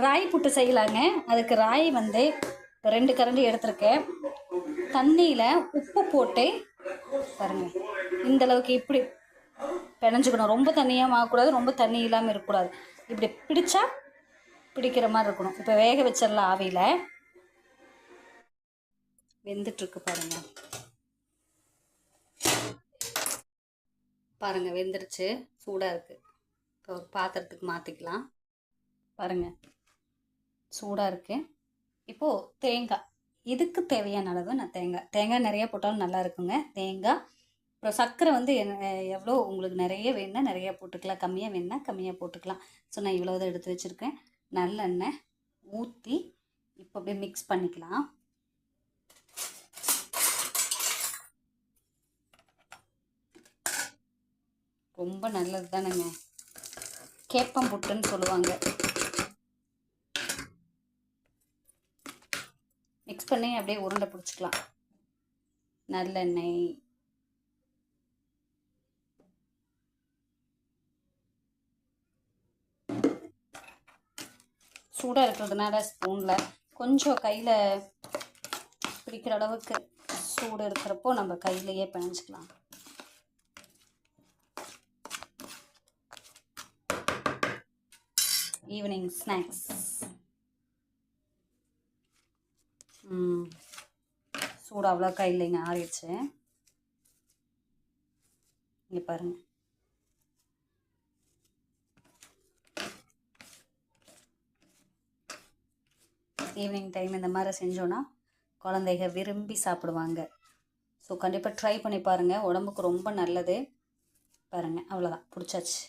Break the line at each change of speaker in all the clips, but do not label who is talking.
ராய் புட்டு செய்யலாங்க. அதுக்கு ராய் வந்து ரெண்டு கரண்டி எடுத்திருக்கேன். தண்ணியில் உப்பு போட்டு பாருங்க. இந்த அளவுக்கு இப்படி பிணைஞ்சுக்கணும். ரொம்ப தண்ணியாக ஆகக்கூடாது ரொம்ப தண்ணி இல்லாமல் இருக்கக்கூடாது. இப்படி பிடிச்சா பிடிக்கிற மாதிரி இருக்கணும். இப்போ வேக வச்சிடலாம் ஆவியில். வெந்துட்டுருக்கு பாருங்க. பாருங்க வெந்துருச்சு. சூடாக இருக்குது இப்போ பாத்திரத்துக்கு மாற்றிக்கலாம் பாருங்கள் சூடாக இருக்குது இப்போது தேங்காய் இதுக்கு தேவையான அளவு நான் தேங்காய் தேங்காய் நிறைய போட்டாலும் நல்லா இருக்குங்க. தேங்காய் அப்புறம் சர்க்கரை வந்து எவ்வளோ உங்களுக்கு நிறைய வேணும்னா நிறையா போட்டுக்கலாம். கம்மியாக வேணுன்னா கம்மியாக போட்டுக்கலாம். ஸோ நான் இவ்வளோ தான் எடுத்து வச்சுருக்கேன். நல்லெண்ணெய் ஊற்றி இப்போ அப்படியே மிக்ஸ் பண்ணிக்கலாம். ரொம்ப நல்லது தானேங்க கேப்பம் புட்டுன்னு சொல்லுவாங்க. மிக்ஸ் பண்ணி அப்படியே உருண்டை பிடிச்சிக்கலாம். நல்லெண்ணெய் சூடாக இருக்கிறதுனால ஸ்பூனில் கொஞ்சம் கையில் பிடிக்கிற அளவுக்கு சூடு இருக்கிறப்போ நம்ம கையிலையே பிணைஞ்சிக்கலாம். ஈவினிங் ஸ்நாக்ஸ் சூடு அவ்வளோக்கா இல்லைங்க ஆறிடுச்சு. இங்கே பாருங்க. ஈவினிங் டைம் இந்த மாதிரி செஞ்சோன்னா குழந்தைங்க விரும்பி சாப்பிடுவாங்க. ஸோ கண்டிப்பாக ட்ரை பண்ணி பாருங்கள் உடம்புக்கு ரொம்ப நல்லது. பாருங்கள் அவ்வளோதான் பிடிச்சாச்சு.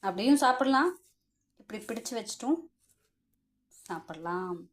அப்படியும் சாப்பிடலாம். இப்படி பிடிச்சு வச்சிட்டும் சாப்பிடலாம்.